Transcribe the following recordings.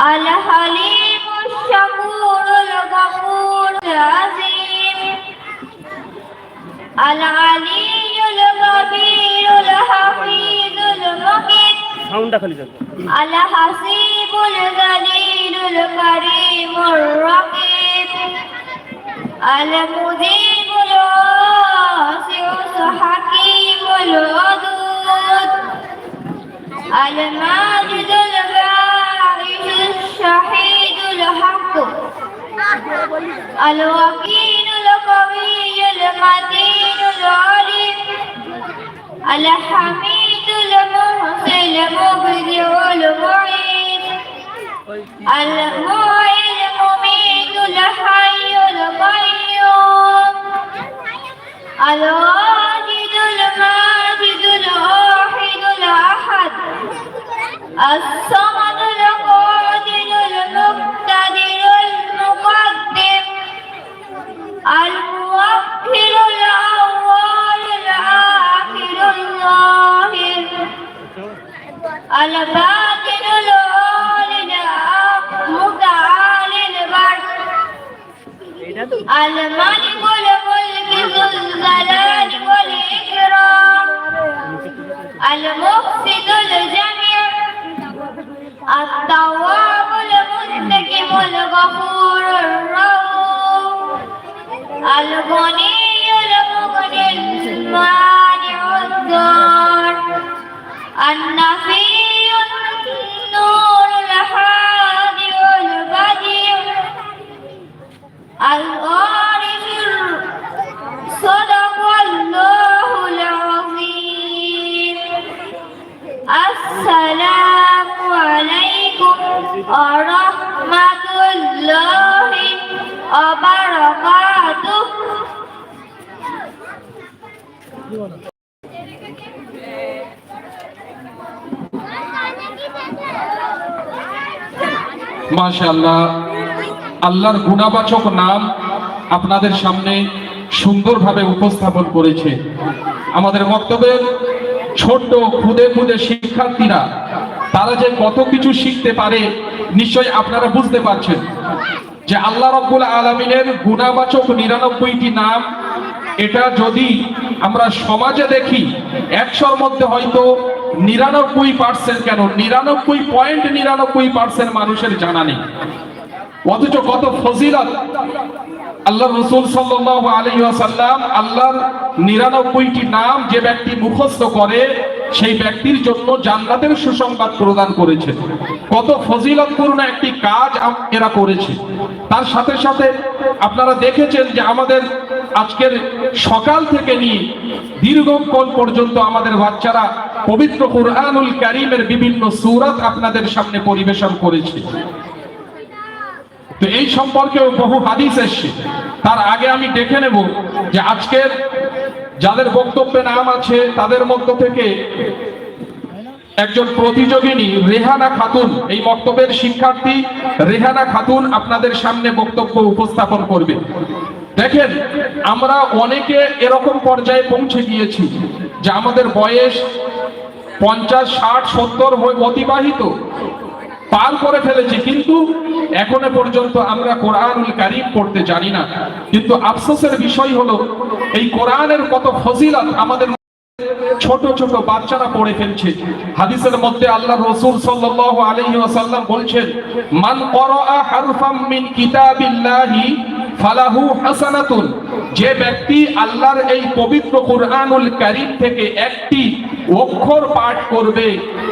الحليم الشكور الغفور العظيم العلي الكبير الحفيظ المقيت الحسيب الجليل الكريم الرقيب المجيب الواسع الحكيم الودود الماجد البر الشهيد الحق. الوكيل القوي المتين العليم. الحميد المحسن المبدع المعيد. المحيي المميت الحي القيوم. الواجد الماجد الواحد الأحد. الصمد الملك الملك ذو الجلال والإكرام. المفسد الجميع التواب المنتقم الغفور الرؤوف. الغني المغني المانع الضار النفي মাশাআল্লাহ। আল্লাহর গুণাবাচক নাম আপনাদের সামনে সুন্দরভাবে উপস্থাপন করেছে। আমাদের বক্তব্যের ছোট্ট খুদে খুদে শিক্ষার্থীরা, তারা যে কত কিছু শিখতে পারে, নিশ্চয় আপনারা বুঝতে পারছেন যে আল্লাহ রব্বুল আলমিনের গুণাবাচক নিরানব্বইটি নাম, এটা যদি আমরা সমাজে দেখি, একশোর মধ্যে হয়তো নিরানব্বই পার্সেন্ট কেন? নিরানব্বই পয়েন্ট নিরানব্বই পার্সেন্ট মানুষের জানা নেই। অথচ কত ফজিলত। আল্লাহ রসুল সাল্লাহ আলহিহাসাল্লাম আল্লাহর নিরানব্বইটি নাম যে ব্যক্তি মুখস্থ করে, সেই ব্যক্তির জন্য জান্নাতের সুসংবাদ প্রদান করেছে। কত ফজিলতপূর্ণ একটি কাজ এরা করেছে। তার সাথে সাথে আপনারা দেখেছেন যে আমাদের আজকের সকাল থেকে নিয়ে দীর্ঘক্ষণ পর্যন্ত আমাদের বাচ্চারা পবিত্র কুরআনুল কারিমের বিভিন্ন সুরাত আপনাদের সামনে পরিবেশন করেছে। তো এই সম্পর্কেও বহু হাদিস এসছে। তার আগে আমি দেখে নেব যে আজকের যাদের বক্তব্যে নাম আছে, তাদের মধ্য থেকে একজন প্রতিযোগিনী রেহানা খাতুন, এই বক্তব্যের শিক্ষার্থী রেহানা খাতুন আপনাদের সামনে বক্তব্য উপস্থাপন করবে। দেখেন, আমরা অনেকে এরকম পর্যায়ে পৌঁছে গিয়েছি যে আমাদের বয়স পঞ্চাশ, ষাট, সত্তর অতিবাহিত। পার করে ফেলেছি, কিন্তু এখনও পর্যন্ত আমরা কোরআনুল কারিম পড়তে জানি না। কিন্তু আফসোসের বিষয় হলো, এই কোরআনের কত ফজিলত আমাদের ছোট ছোট বাচ্চারা পড়ে ফেলছে। হাদিসের মধ্যে আল্লাহ রসুল সাল্লাল্লাহু আলাইহি ওয়াসাল্লাম বলছেন, মান করাআ হারফাম মিন কিতাবিল্লাহি ফালাহু হাসানাতুন। যে ব্যক্তি আল্লাহর এই পবিত্র কুরআনুল কারীম থেকে একটি অক্ষর পাঠ করবে,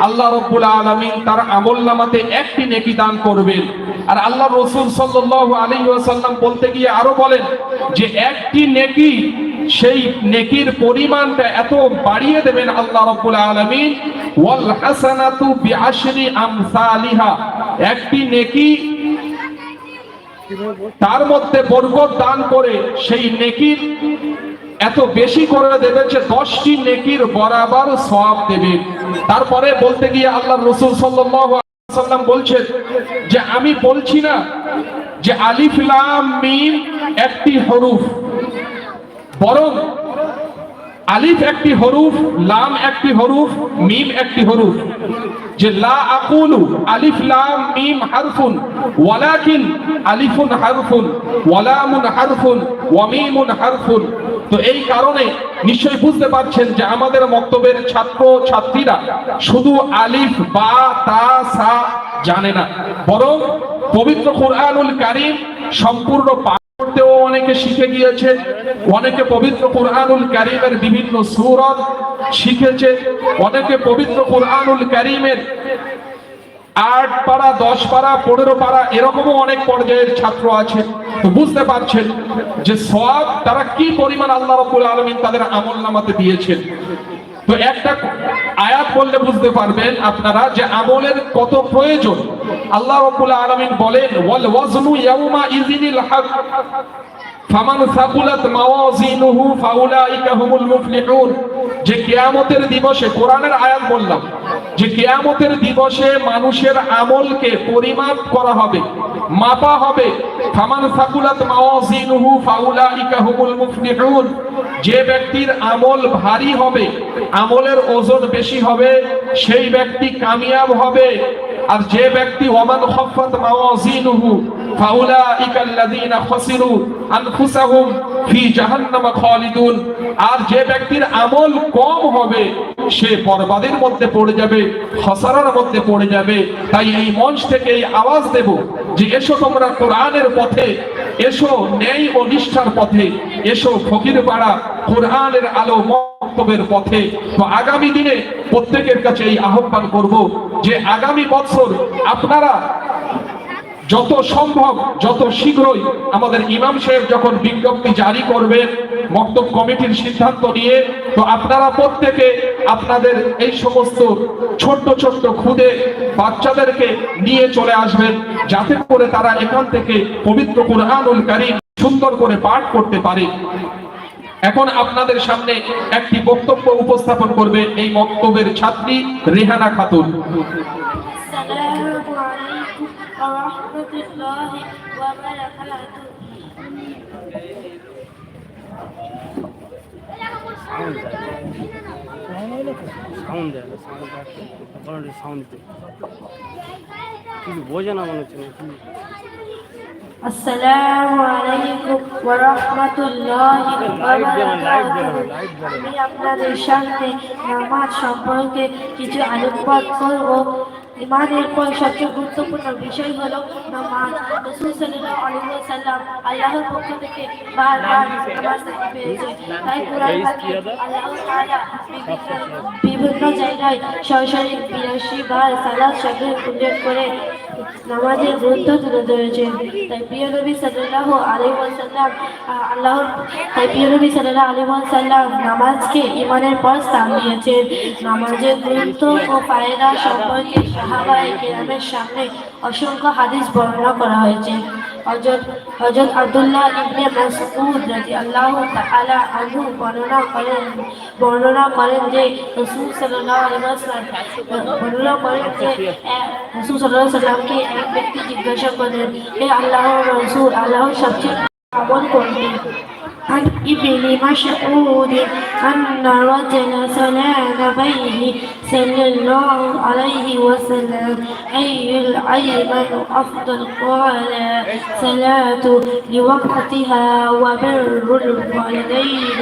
আল্লাহ রব্বুল আলামিন তার আমলনামাতে একটি নেকি দান করবেন। আর আল্লাহ রসুল সাল্লাল্লাহু আলাইহি ওয়াসাল্লাম বলতে গিয়ে আরও বলেন যে, একটি নেকি সেই নেকির পরিমাণটা এত বাড়িয়ে দেবেন আল্লাহ রাব্বুল আলামিন। ওয়াল হাসানাতু বিআশরি আমসালিহা। একটি নেকি তার মধ্যে বরকত দান করে সেই নেকির এত বেশি করে দেবে যে দশটি নেকির বরাবর সব দেবে। তারপরে বলতে গিয়ে আল্লাহ রসুল সাল্লাম বলছেন যে আমি বলছি না যে আলিফলাম মিম একটি হরুফ, বরং আলিফ একটি হরুফ, লাম একটি হরুফ, মিম একটি হরুফ। যে লা আকুলু, আলিফ, লাম, মিম হারফুন, ওয়ালাকিন আলিফুন হারফুন, ওয়ালামুন হারফুন, ওয়া মিমুন হারফুন। তো এই কারণে নিশ্চয়ই বুঝতে পারছেন যে আমাদের মক্তবের ছাত্র, ছাত্রীরা শুধু আলিফ, বা, তা, সা জানে না। বরং পবিত্র কোরআনুল কারীম সম্পূর্ণ পাঠ করতেও অনেকে শিখে গিয়েছে, অনেকে পবিত্র কোরআনুল কারীমের বিভিন্ন সূরত শিখেছে, অনেকে পবিত্র কোরআনুল কারীমের আট পারা, দশ পারা, পনেরো পারা, এরকমও অনেক পর্যায়ের ছাত্র আছে। তো বুঝতে পারছেন যে সব তারা কি পরিমাণ আল্লাহ রব্বুল আলমিন তাদের আমল নামাতে দিয়েছেন। তো একটা আয়াত বললে বুঝতে পারবেন আপনারা যে আমলের কত প্রয়োজন। আল্লাহ রব্বুল আলমিন বলেন, ওয়াল ওয়াজনু ইয়াউমা ইযিনিল হক, ফামান সাকুলাত মাওয়াজিনুহু ফাউলাইকা হুমুল মুফলিহুন। যে কিয়ামতের দিবসে, কোরআনের আয়াত বললাম, যে কিয়ামতের দিবসে মানুষের আমলকে পরিমাপ করা হবে। মাপা হবে। ফামান সাকুলাত মাওয়াজিনুহু ফাউলাইকা হুমুল মুফলিহুন। যে ব্যক্তির আমল ভারী হবে, আমলের ওজন বেশি হবে, সেই ব্যক্তি কামিয়াব হবে। আর যে ব্যক্তি ওমান খফাত মাওয়াজিনুহু ফি আর যে ব্যক্তির আমল কম হবে, সে বরবাদের মধ্যে পড়ে যাবে খসারার মধ্যে পড়ে যাবে। তাই এই মঞ্চ থেকে এই আওয়াজ দেব যে এসো তোমরা কোরআনের পথে, এসো ন্যায় ও নিষ্ঠার পথে, এসো ফকির পাড়া কোরআনের আলো মক্তবের পথে। তো আগামী দিনে প্রত্যেকের কাছে এই আহ্বান করব যে আগামী বছর আপনারা যত সম্ভব, যত শীঘ্রই আমাদের ইমাম সাহেব যখন বিজ্ঞপ্তি জারি করবে, মক্তব কমিটির সিদ্ধান্ত নিয়ে, তো আপনারা প্রত্যেকে আপনাদের এই সমস্ত ছোট্ট ছোট্ট খুদে বাচ্চাদেরকে নিয়ে চলে আসবেন, যাতে করে তারা এখান থেকে পবিত্র কোরআনুল কারিম সুন্দর করে পাঠ করতে পারে। এখন আপনাদের সামনে একটি বক্তব্য উপস্থাপন করবে এই মক্তবের ছাত্রী রেহানা খাতুন। ورحمة الله وبركاته সাউন্ড দেয় সাউন্ড সাউন্ড কিছু বোঝে না মনে হচ্ছে না কি আসসালামু আলাইকুম ওয়া রাহমাতুল্লাহি ওয়া বারাকাতুহু আমি আপনাদের সামনে নামাজ সম্পর্কে কিছু আলোকপাত করব ইমানের পর সবচেয়ে গুরুত্বপূর্ণ বিষয় হল নামাজ। রসুল সাল্লাহ আলাইহি সাল্লাম আল্লাহর পক্ষ থেকে বারবার নামাজ পেয়েছে তাই কোরআন আল্লাহ বিভিন্ন- বিভিন্ন জায়গায় সরাসরি বিরাশি বার সালাদ শব্দের উল্লেখ করে নামাজের গুরুত্ব তুলে ধরেছে। তাই প্রিয় নবী সাল্লাহ আলাইহি সাল্লাম আল্লাহ তাই প্রিয় নবী সাল্লাহ আলাইহি সাল্লাম নামাজকে ইমানের পর স্থান দিয়েছেন। নামাজের গুরুত্ব ও পায়রা সম্পর্কে সাহাবায়ে সামনে অসংখ্য হাদিস বর্ণনা করা হয়েছে। হযরত হযরত আব্দুল্লাহ ইবনে মাসউদ রাদিয়াল্লাহু তাআলা আনহু বর্ণনা করেন বর্ণনা করেন যে রাসূল সাল্লাল্লাহু আলাইহি ওয়াসাল্লাম বর্ণনা করেন যে এক- রাসূল সাল্লাল্লাহু আলাইহি ওয়াসাল্লামকে এক ব্যক্তি জিজ্ঞাসা করলেন হে আল্লাহর রাসূল আল্লাহর সবচেয়ে আমল কোনটি عن ابن مسعود أن رجل سلام بيه صلى الله عليه وسلم أي الأيمن أفضل قال صلاة لوقتها وبر الوالدين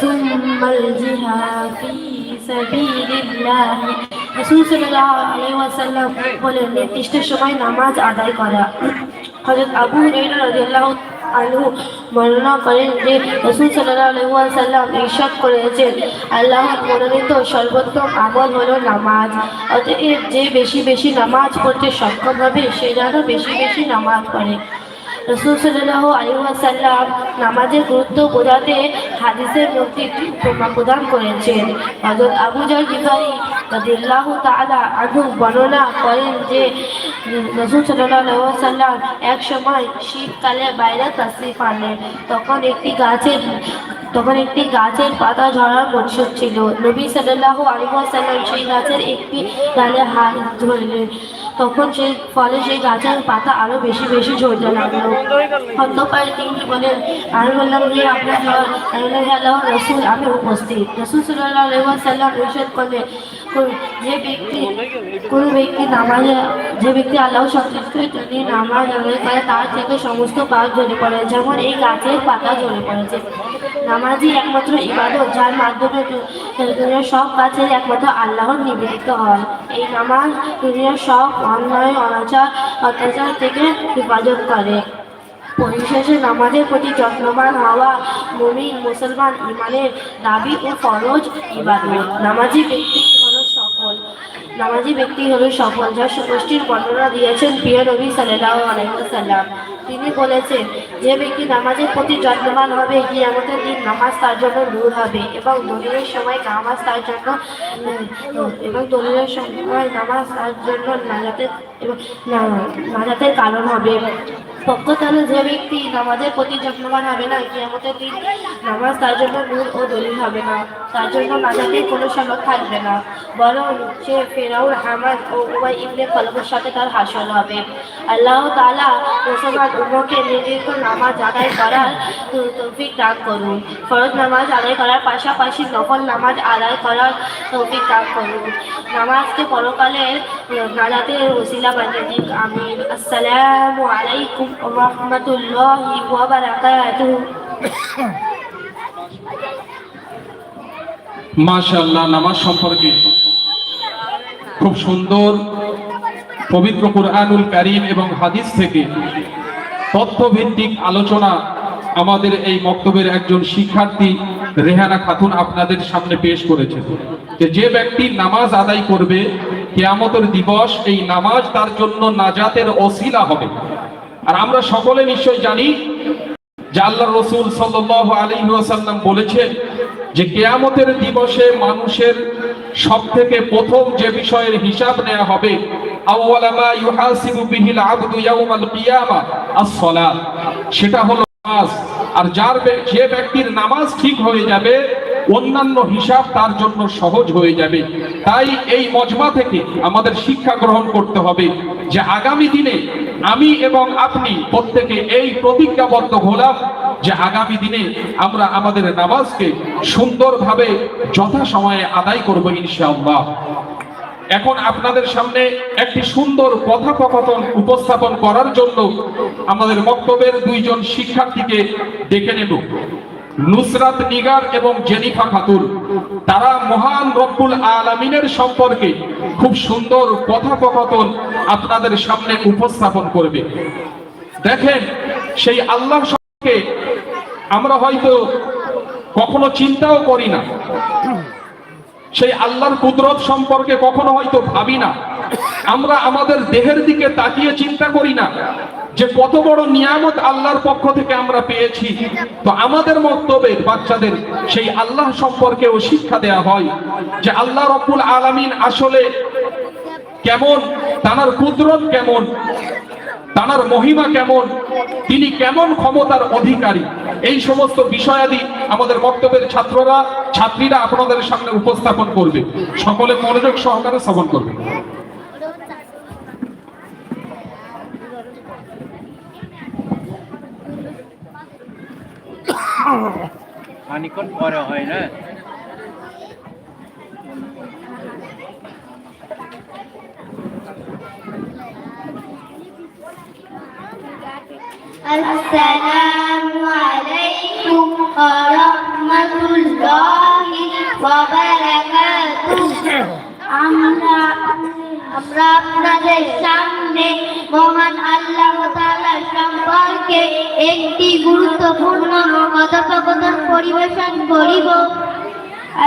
ثم الجهاد في سبيل الله রসুল সাল্লাহ আলাই ওয়াসাল্লাম বলেন নির্দিষ্ট সময় নামাজ আদায় করা হজরত আবু হুরাইরা রাদিয়াল্লাহু আনহু বর্ণনা করেন যে রসুল সাল্লাহ সাল্লাম ইরশাদ করেছেন আল্লাহ মনোনীত সর্বোত্তম আমল হলো নামাজ। অতএব যে বেশি বেশি নামাজ পড়তে সক্ষম হবে, সে যেন বেশি বেশি নামাজ পড়ে। রসুল সাল্লাহ আলিহাসাল্লাম নামাজের গুরুত্ব বোঝাতে হাদিসের মধ্যে প্রদান করেছেন। হজরত আবুজার বিহারি রাদিয়াল্লাহ তালা আনু বর্ণনা করেন যে, রসুল সাল্লাহ সাল্লাম এক সময় শীতকালে বাইরে তাসরিফ আনলেন তখন একটি গাছের তখন একটি গাছের পাতা ঝরার মনসুর ছিল। নবী সাল্লাহ আলিমাসাল্লাম সেই গাছের একটি ডালে হাত ধরলেন। তখন সেই, ফলে সেই গাছের পাতা আরও বেশি বেশি ঝরতে লাগল। অন্ধকার তিনি বলেন, আমি বললাম যে, আপনার আল্লাহ রসুল, আমি উপস্থিত। রসুল সাল্লাহ ওয়াসাল্লাম ইরশাদ করলেন যে ব্যক্তি, কোন ব্যক্তি নামাজে, যে ব্যক্তি আল্লাহ সন্তুষ্ট তিনি নামাজ আদায় করে, তার থেকে সমস্ত পাপ ঝরে পড়ে, যেমন এই গাছের পাতা ঝরে পড়েছে। নামাজই একমাত্র ইবাদত, যার মাধ্যমে দুনিয়ার সব কাছের একমাত্র আল্লাহর নিবেদিত হয়। এই নামাজ দুনিয়ার সব অন্যায়, অনাচার, অত্যাচার থেকে হেফাজত করে। পরিশেষে নামাজের প্রতি যত্নবান হওয়া মুমিন, মুসলমান ইমানের দাবি ও ফরজ ইবাদত। নামাজি ব্যক্তি নামাজি ব্যক্তি হলো সফল যা সুপুষ্টির বর্ণনা দিয়েছেন প্রিয় নবী সাল্লাল্লাহু আলাইহি ওয়াসাল্লাম। তিনি বলেছেন, যে ব্যক্তি নামাজের প্রতি যত্নবান হবে কি আমাদের দিন নামাজ তার জন্য দূর হবে এবং দলিলের সময় নামাজ তার জন্য এবং দলিলের সময় নামাজ তার জন্য নাজাতের, এবং নাজাতের কারণ হবে। পক্ষতালে যে ব্যক্তি নামাজের প্রতি যত্নবান হবে না, কিয়ামতের দিন নামাজ তার জন্য নূর ও দলিল হবে না, তার জন্য নাজাতের কোনো সনদ থাকবে না। বরং সে ফেরাউল হামাদ ও উবাই ইবনে খলকের সাথে তার হাসল হবে। আল্লাহ তাআলা মুসলমান উম্মকে নির্দিষ্ট নামাজ আদায় করার তৌফিক দান করুন। ফরজ নামাজ আদায় করার পাশাপাশি নফল নামাজ আদায় করার তৌফিক দান করুন। নামাজকে পরকালের নাজাতের ওসিলা বানিয়ে দিন। আমিন। আসসালামু আলাইকুম রাহমাতুল্লাহি ওয়া বারাকাতুহু মাশাআল্লাহ, নামাজ সম্পর্কে খুব সুন্দর, পবিত্র কুরআনুল কারীম এবং হাদিস থেকে তথ্যভিত্তিক আলোচনা আমাদের এই বক্তব্যের একজন শিক্ষার্থী রেহানা খাতুন আপনাদের সামনে পেশ করেছে। যে যে ব্যক্তি নামাজ আদায় করবে, কেয়ামতের দিবস এই নামাজ তার জন্য নাজাতের অসিলা হবে। আর আমরা সকলে নিশ্চয় জানি যে আল্লাহ রসুল সাল্লাহ আলী ওয়াসাল্লাম বলেছেন যে কেয়ামতের দিবসে মানুষের সব থেকে প্রথম যে বিষয়ের হিসাব নেওয়া হবে সেটা হলো নামাজ। আর যার যে ব্যক্তির নামাজ ঠিক হয়ে যাবে, অন্যান্য হিসাব তার জন্য সহজ হয়ে যাবে। তাই এই মজমা থেকে আমাদের শিক্ষা গ্রহণ করতে হবে যে আগামী দিনে আমি এবং আপনি প্রত্যেকে এই প্রতিজ্ঞাবদ্ধ হলাম যে আগামী দিনে আমরা আমাদের নামাজকে সুন্দরভাবে যথাসময়ে আদায় করব ইনশাআল্লাহ। এখন আপনাদের সামনে একটি সুন্দর কথোপকথন উপস্থাপন করার জন্য আমাদের বক্তব্যের দুইজন শিক্ষার্থীকে ডেকে নেব। নুসরাত নিগার এবং জেনিফা খাতুন তারা মহান রব্বুল আলামিনের সম্পর্কে খুব সুন্দর কথোপকথন আপনাদের সামনে উপস্থাপন করবে। দেখেন, সেই আল্লাহ সম্পর্কে আমরা হয়তো কখনো চিন্তাও করি না। সেই আল্লাহর কুদরত সম্পর্কে কখনো হয়তো ভাবি না। আমরা আমাদের দেহের দিকে তাকিয়ে চিন্তা করি না। যে কত বড় নিয়ামত আল্লাহর পক্ষ থেকে আমরা পেয়েছি। তো আমাদের মন্তব্যের বাচ্চাদের সেই আল্লাহ সম্পর্কেও শিক্ষা দেয়া হয় যে আল্লাহ রব্বুল আলামিন আসলে কেমন, তানার কুদরত কেমন, তানার মহিমা কেমন, তিনি কেমন ক্ষমতার অধিকারী। এই সমস্ত বিষয়াদি আমাদের বক্তব্যের ছাত্ররা, ছাত্রীরা আপনাদের সামনে উপস্থাপন করবে। সকলে মনোযোগ সহকারে শ্রবণ করবে। খানিক্ষণ পরে হয় না السلام عليكم ورحمة الله وبركاته আমরা আমরা আপনাদের সামনে মহান আল্লাহ তাআলা সম্পর্কে একটি গুরুত্বপূর্ণ কথোপকথন পরিবেশন করিব।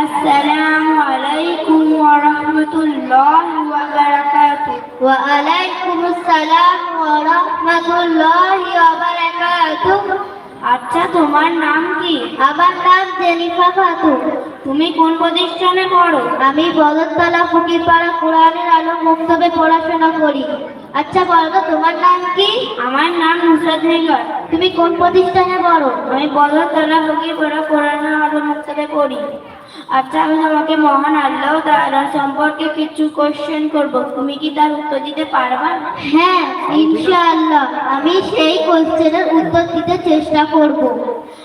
আসসালামু আলাইকুম ওয়া রাহমাতুল্লাহি ওয়া বারাকাতুহু। ওয়া আলাইকুমুস সালাম ওয়া রাহমাতুল্লাহি ওয়া বারাকাতুহু। আচ্ছা তোমার নাম কি? আমার নাম জেনিফা খাতুন তুমি কোন প্রতিষ্ঠানে পড়ো? আমি বদরতলা ফকিরপাড়া কোরআনের আলো মুক্তবে পড়াশোনা করি। আচ্ছা বলো তোমার নাম কি? আমার নাম নুসরাত নিগার তুমি কোন প্রতিষ্ঠানে পড়ো? আমি বদর তালা ফকির পড়া কোরআন আলো মুক্তবে পড়ি। আচ্ছা আমি তোমাকে মহান আল্লাহ তাআলা সম্পর্কে কিছু কোশ্চেন করব। তুমি কি তার উত্তর দিতে পারবা? হ্যাঁ ইনশাআল্লাহ। আমি সেই কোশ্চেনের উত্তর দিতে চেষ্টা করব।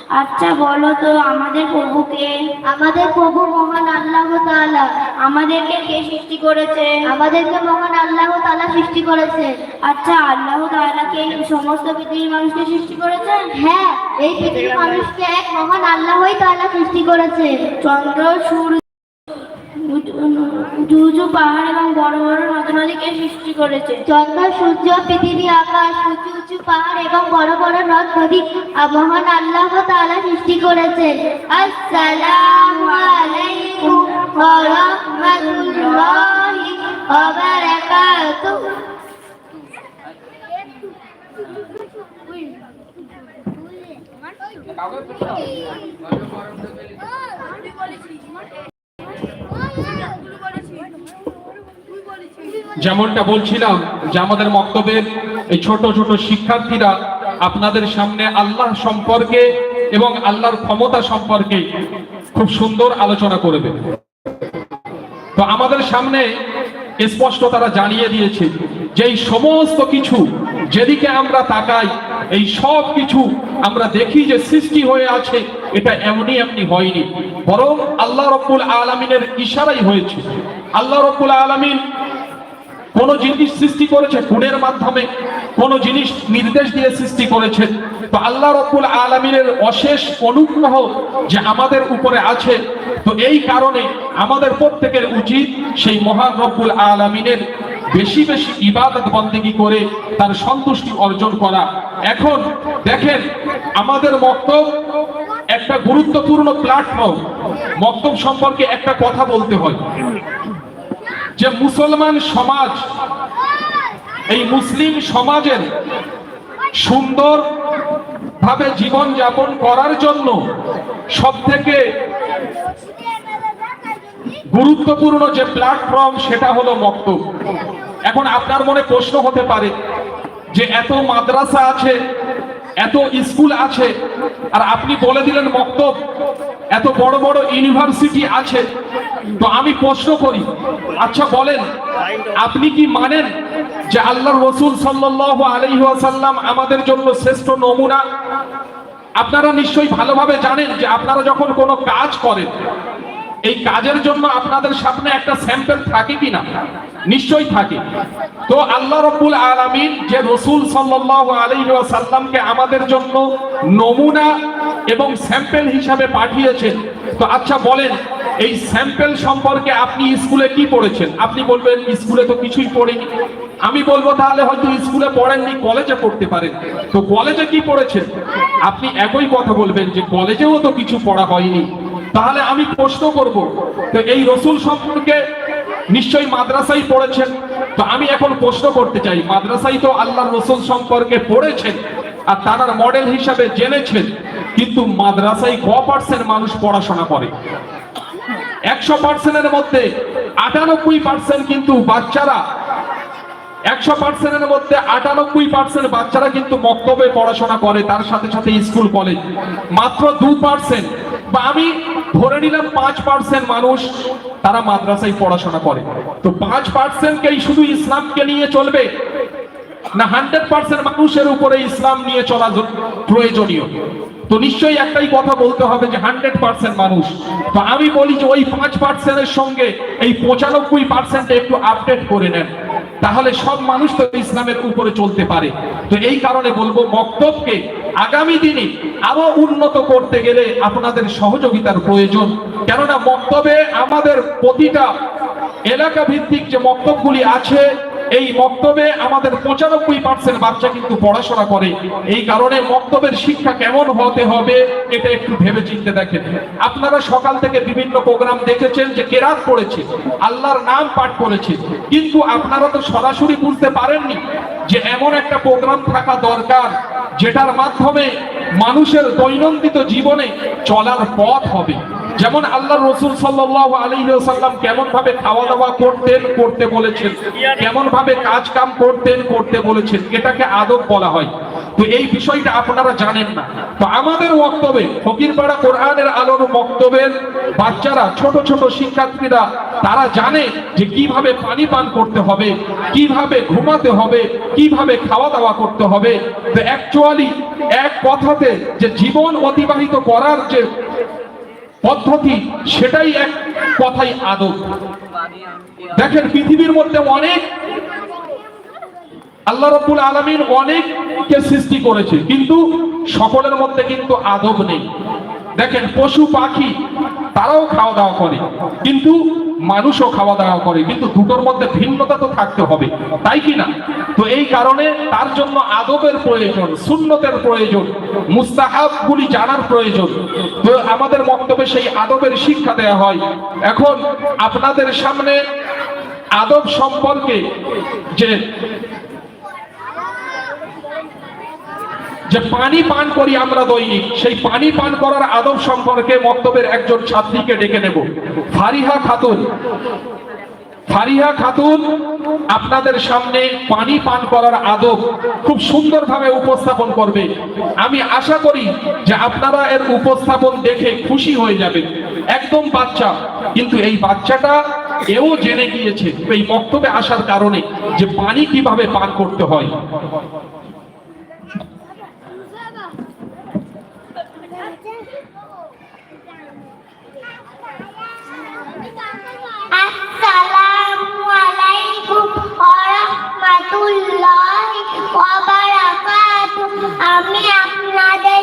আচ্ছা বলো তো আমাদের প্রভুকে আমাদের প্রভু মহান আল্লাহ তাআলা। আমাদেরকে কে সৃষ্টি করেছে? আমাদেরকে মহান আল্লাহ তালা সৃষ্টি করেছে। আচ্ছা আল্লাহ তাআলা কে এই সমস্ত পৃথিবীর মানুষকে সৃষ্টি করেছেন? হ্যাঁ এই পৃথিবীর মানুষকে এক মহান আল্লাহই তাআলা সৃষ্টি করেছে। চন্দ্র সূর্য উঁচু উঁচু পাহাড় এবং বড় বড় নদ নদীকে সৃষ্টি করেছে। চন্দ্র সূর্য পৃথিবী আকাশ উঁচু উঁচু পাহাড় এবং বড় বড় নদ নদী মহান আল্লাহ তাআলা সৃষ্টি করেছেন আসসালামু আলাইকুম ওয়া রাহমাতুল্লাহি ওয়া বারাকাতুহু। যেমনটা বলছিলাম যে আমাদের মক্তবের এই ছোট ছোট শিক্ষার্থীরা আপনাদের সামনে আল্লাহ সম্পর্কে এবং আল্লাহর ক্ষমতা সম্পর্কে খুব সুন্দর আলোচনা করবে। তো আমাদের সামনে স্পষ্ট তারা জানিয়ে দিয়েছে যে এই সমস্ত কিছু যেদিকে আমরা তাকাই, এই সব কিছু আমরা দেখি যে সৃষ্টি হয়ে আছে, এটা এমনি এমনি হয়নি। বরং আল্লাহ রব্বুল আলমিনের ইশারাই হয়েছে। আল্লাহ রব্বুল আলমিন কোন জিনিস সৃষ্টি করেছে গুণের মাধ্যমে, কোন জিনিস নির্দেশ দিয়ে সৃষ্টি করেছে। তো আল্লাহ রব্বুল আলমিনের অশেষ অনুগ্রহ যে আমাদের উপরে আছে, তো এই কারণে আমাদের প্রত্যেকের উচিত সেই মহান রব্বুল আলমিনের বেশি বেশি ইবাদত বন্দেগি করে তার সন্তুষ্টি অর্জন করা। এখন দেখেন, আমাদের মক্তব একটা গুরুত্বপূর্ণ প্ল্যাটফর্ম মক্তব সম্পর্কে একটা কথা বলতে হয়। যে মুসলমান সমাজ, এই মুসলিম সমাজের সুন্দর ভাবে জীবন যাপন করার জন্য সব থেকে গুরুত্বপূর্ণ যে প্ল্যাটফর্ম সেটা হলো মক্তব। এখন আপনার মনে প্রশ্ন হতে পারে যে এত মাদ্রাসা আছে, এত স্কুল আছে, আর আপনি বলে দিলেন মক্তব, এত বড় বড় ইউনিভার্সিটি আছে তো আমি প্রশ্ন করি আচ্ছা বলেন, আপনি কি মানেন যে আল্লাহ রসুল সাল্লাহ আলহিহাসাল্লাম আমাদের জন্য শ্রেষ্ঠ নমুনা? আপনারা নিশ্চয়ই ভালোভাবে জানেন যে আপনারা যখন কোনো কাজ করেন এই কাজের জন্য আপনাদের সামনে একটা স্যাম্পল থাকে কিনা? নিশ্চয়ই থাকে। তো আল্লাহ রব্বুল আলামিন যে রসুল সাল্লাল্লাহু আলাইহি ওয়াসাল্লামকে আমাদের জন্য নমুনা এবং স্যাম্পল হিসাবে পাঠিয়েছেন, তো আচ্ছা বলেন, এই স্যাম্পল সম্পর্কে আপনি স্কুলে কি পড়েছেন? আপনি বলবেন, স্কুলে তো কিছুই পড়িনি। আমি বলব তাহলে হয়তো স্কুলে পড়েননি, কলেজে পড়তে পারেন। তো কলেজে কি পড়েছেন? আপনি একই কথা বলবেন যে কলেজেও তো কিছু পড়া হয়নি। তাহলে আমি প্রশ্ন করব, তো এই রসুল সম্পর্কে নিশ্চয়ই মাদ্রাসাই পড়েছেন, তো আমি এখন প্রশ্ন করতে চাই মাদ্রাসাই তো আল্লাহ রসুল সম্পর্কে পড়েছেন আর তার মডেল হিসাবে জেনেছেন, কিন্তু মাদ্রাসায় ক পার্সেন্ট মানুষ পড়াশোনা করে? একশো পার্সেন্টের মধ্যে আটানব্বই পার্সেন্ট কিন্তু বাচ্চারা একশো পার্সেন্টের মধ্যে আটানব্বই পার্সেন্ট বাচ্চারা কিন্তু মক্তবে পড়াশোনা করে, তার সাথে সাথে স্কুল কলেজ মাত্র দু পার্সেন্ট বা আমি ধরে নিলাম পাঁচ পার্সেন্ট মানুষ তারা মাদ্রাসায় পড়াশোনা করে। তো পাঁচ পার্সেন্টকেই শুধু ইসলামকে নিয়ে চলবে? না হান্ড্রেড পার্সেন্ট মানুষের উপরে ইসলাম নিয়ে চলা প্রয়োজনীয়? তো নিশ্চয়ই একটাই কথা বলতে হবে যে হান্ড্রেড পার্সেন্ট মানুষ। তো আমি বলি যে ওই পাঁচ পার্সেন্টের সঙ্গে এই পঁচানব্বই পার্সেন্ট একটু আপডেট করে নেন। তাহলে সব মানুষ তো ইসলামের উপরে চলতে পারে। তো এই কারণে বলব বক্তব্যকে আগামী দিনে আরও উন্নত করতে গেলে আপনাদের সহযোগিতার প্রয়োজন। কেননা মক্তবে আমাদের প্রতিটা এলাকা ভিত্তিক যে মক্তবগুলি আছে এই মক্তবে আমাদের পঁচানব্বই পার্সেন্ট বাচ্চা কিন্তু পড়াশোনা করে। এই কারণে মক্তবের শিক্ষা কেমন হতে হবে, এটা একটু ভেবে চিনতে দেখেন। আপনারা সকাল থেকে বিভিন্ন প্রোগ্রাম দেখেছেন যে কেরাত পড়েছে, আল্লাহর নাম পাঠ করেছে। কিন্তু আপনারা তো সরাসরি বুঝতে পারেননি যে এমন একটা প্রোগ্রাম থাকা দরকার, যেটার মাধ্যমে মানুষের দৈনন্দিন জীবনে চলার পথ হবে। যেমন আল্লাহ রসুল সাল্লাহ আলহিসাল্লাম কেমন ভাবে খাওয়া দাওয়া করতেন, করতে বলেছেন। কেমন ভাবে কাজ কাম করতেন, করতে বলেছেন। এটাকে আদব বলা হয়। তো এই বিষয়টা আপনারা জানেন না। তো আমাদের বক্তব্যে, ফকিরপাড়া কোরআনের আলোর বক্তব্যের বাচ্চারা, ছোট ছোট শিক্ষার্থীরা, তারা জানে যে কীভাবে পানি পান করতে হবে, কীভাবে ঘুমাতে হবে, কীভাবে খাওয়া দাওয়া করতে হবে। তো অ্যাকচুয়ালি এক কথাতে যে জীবন অতিবাহিত করার যে পদ্ধতি সেটাই এক কথাই আদব। দেখেন, পৃথিবীর মধ্যে অনেক আল্লাহ রব্বুল আলমিন অনেককে সৃষ্টি করেছে, কিন্তু সকলের মধ্যে কিন্তু আদব নেই। দেখেন, পশু পাখি তারাও খাওয়া দাওয়া করে, কিন্তু মানুষও খাওয়া দাওয়া করে, কিন্তু দুটোর মধ্যে ভিন্নতা তো থাকতে হবে, তাই কি না? তো এই কারণে তার জন্য আদবের প্রয়োজন, সুন্নতের প্রয়োজন মুস্তাহাব গুলি জানার প্রয়োজন। তো আমাদের বক্তব্যে সেই আদবের শিক্ষা দেওয়া হয়। এখন আপনাদের সামনে আদব সম্পর্কে যে যে পানি পান করি আমরা দৈনিক, সেই পানি পান করার আদব সম্পর্কে মক্তবের একজন ছাত্রীকে ডেকে নেব। ফারিহা খাতুন। ফারিহা খাতুন, আপনাদের সামনে পানি পান করার আদব খুব সুন্দরভাবে উপস্থাপন করবে। আমি আশা করি যে আপনারা এর উপস্থাপন দেখে খুশি হয়ে যাবেন। একদম বাচ্চা, কিন্তু এই বাচ্চাটা এও জেনে গিয়েছে এই বক্তব্যে আসার কারণে যে পানি কীভাবে পান করতে হয় আসসালামু আলাইকুম ওয়া রাহমাতুল্লাহি ওয়া বারাকাতুহু আমি আপনাদের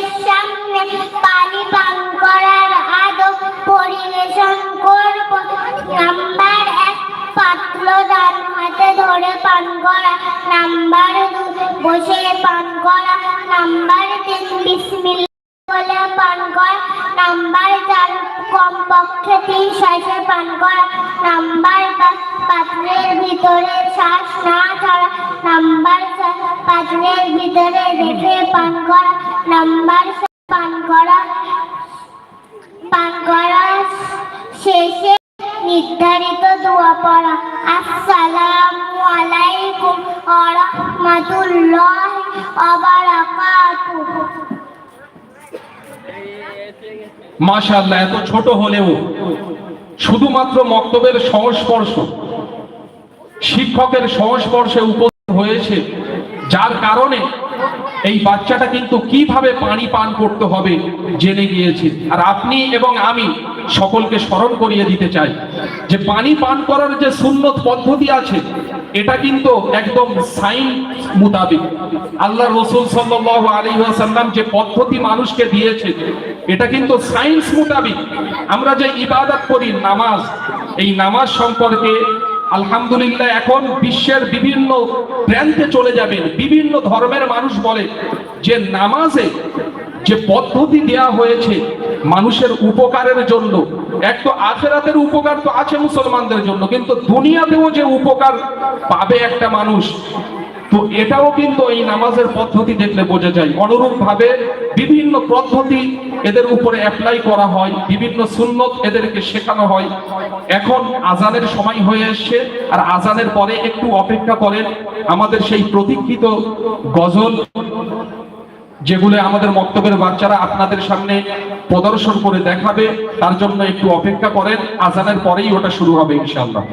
মাশাআল্লাহ, এত ছোট হলেও শুধুমাত্র মক্তবের সংস্পর্শ, শিক্ষকের সংস্পর্শে উপস্থিত হয়েছে, যার কারণে এই বাচ্চাটা কিন্তু কীভাবে পানি পান করতে হবে জেনে গিয়েছে। আর আপনি এবং আমি সকলকে স্মরণ করিয়ে দিতে চাই যে পানি পান করার যে সুন্নত পদ্ধতি আছে, এটা কিন্তু একদম সাইন মোতাবিক। আল্লাহ রসুল সাল্লাহ আলী সাল্লাম যে পদ্ধতি মানুষকে দিয়েছে এটা কিন্তু সায়েন্স মোতাবিক। আমরা যে ইবাদত করি, নামাজ, এই নামাজ সম্পর্কে আলহামদুলিল্লাহ এখন বিশ্বের বিভিন্ন প্রান্তে চলে যাবেন। বিভিন্ন ধর্মের মানুষ বলে যে নামাজে যে পদ্ধতি দেয়া হয়েছে মানুষের উপকারের জন্য, এক তো আখেরাতের উপকার তো আছে মুসলমানদের জন্য, কিন্তু দুনিয়াতেও যে উপকার পাবে একটা মানুষ তো এটাও কিন্তু এই নামাজের পদ্ধতি দেখলে বোঝা যায়। অনুরূপ ভাবে বিভিন্ন পদ্ধতি এদের উপরে অ্যাপ্লাই করা হয়, বিভিন্ন সুন্নত এদেরকে শেখানো হয়। এখন আজানের সময় হয়ে এসছে, আর আজানের পরে একটু অপেক্ষা করেন, আমাদের সেই প্রতীক্ষিত গজল যেগুলো আমাদের মক্তবের বাচ্চারা আপনাদের সামনে প্রদর্শন করে দেখাবে, তার জন্য একটু অপেক্ষা করেন, আজানের পরেই ওটা শুরু হবে ইনশাআল্লাহ।